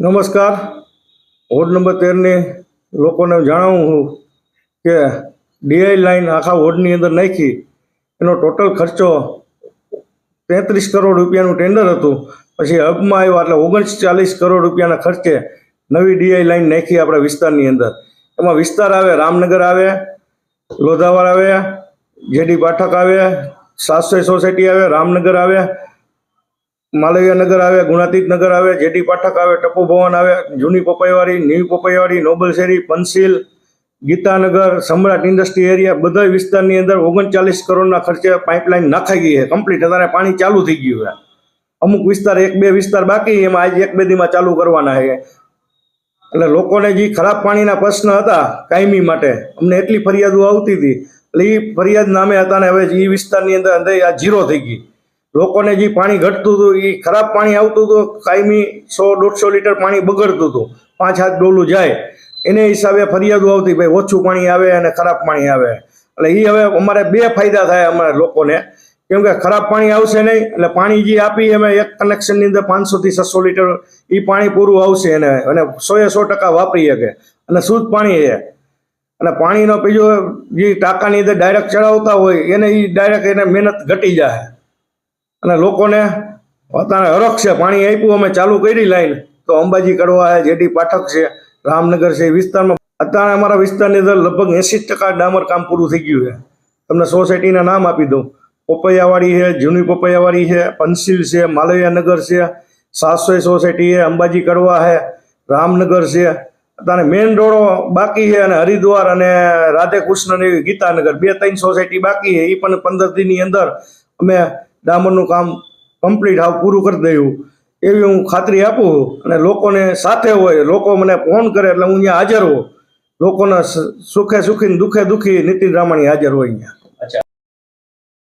નમસ્કાર. Ward number તેરની લોકોને જણાવું છું કે ડીઆઈ લાઈન આખા વોર્ડની અંદર નાખી. એનો ટોટલ ખર્ચો તેત્રીસ કરોડ રૂપિયાનું ટેન્ડર હતું. પછી હબમાં આવ્યા એટલે ઓગણચાલીસ કરોડ રૂપિયાના ખર્ચે નવી ડીઆઈ લાઈન નાખી આપણા વિસ્તારની અંદર. એમાં વિસ્તાર આવે, રામનગર આવે, લોધાવાડ આવે, જેડી પાઠક આવે, સાતસો સોસાયટી આવે, રામનગર આવે માલવીયા નગર આવે, ગુણાતીત નગર આવે જેડી પાઠક આવે, ટપુ ભવન આવે, જૂની પપૈયાવાડી ન્યૂ પપૈયાવાડી નોબલ શેરી, પંચશીલ, ગીતાનગર, સમ્રાટ ઇન્ડસ્ટ્રી એરિયા, બધા વિસ્તારની અંદર ઓગણચાલીસ કરોડના ખર્ચે પાઇપલાઇન નાખાઈ ગઈ છે. કમ્પ્લીટ. અત્યારે પાણી ચાલુ થઈ ગયું છે. અમુક વિસ્તાર એક, બે વિસ્તાર બાકી એમાં આજે એક, બે દીમાં ચાલુ કરવાના છે. એટલે લોકોને જે ખરાબ પાણીના પ્રશ્ન હતા કાયમી માટે, અમને એટલી ફરિયાદો આવતી હતી. એટલે એ ફરિયાદ નામે હતા ને હવે એ વિસ્તારની અંદર આ જીરો થઈ ગઈ. લોકોને જે પાણી ઘટતું હતું, એ ખરાબ પાણી આવતું હતું, કાયમી સો, દોઢસો લીટર પાણી બગડતું હતું, પાંચ હાથ ડોલું જાય, એને હિસાબે ફરિયાદો આવતી, ભાઈ, ઓછું પાણી આવે અને ખરાબ પાણી આવે. એટલે એ હવે અમારે બે ફાયદા થાય અમારે લોકોને. કેમ કે ખરાબ પાણી આવશે નહીં, એટલે પાણી જે આપી અમે એક કનેક્શનની અંદર પાંચસોથી છસો લીટર એ પાણી પૂરું આવશે એને, અને સોએ સો ટકા વાપરી શકે, અને શુદ્ધ પાણી છે. અને પાણીનો બીજો જે ટાંકાની અંદર ડાયરેક્ટ ચડાવતા હોય, એને એ ડાયરેક્ટ એને મહેનત ઘટી જાય અને લોકોને અત્યારે હરખ છે પાણી આપ્યું, અમે ચાલુ કરી લાઈન. તો અંબાજી કડવા જેડી પાઠક છે, રામનગર છે, એ વિસ્તારમાં અત્યારે અમારા વિસ્તારની અંદર લગભગ એંસી ટકા ડામર કામ પૂરું થઈ ગયું છે. તમને સોસાયટીના નામ આપી દઉં. પપૈયાવાડી છે, જૂની પપૈયાવાડી છે પંસિલ છે માલવીયા નગર છે સાસોઈ સોસાયટી છે, અંબાજી કડવા છે, રામનગર છે. અત્યારે મેઇન રોડો બાકી છે અને હરિદ્વાર અને રાધે કૃષ્ણને ગીતાનગર. બે ત્રણ સોસાયટી બાકી છે એ પણ પંદર દિનની અંદર અમે ડામરનું કામ કમ્પ્લીટ આવું પૂરું કરી દઉં એવી હું ખાતરી આપું અને લોકોને સાથે હોય, લોકો મને ફોન કરે એટલે હું અહીંયા હાજર હોઉં. લોકોના સુખે સુખી દુઃખે દુઃખી નીતિન રામાણી હાજર હોય અહીંયા.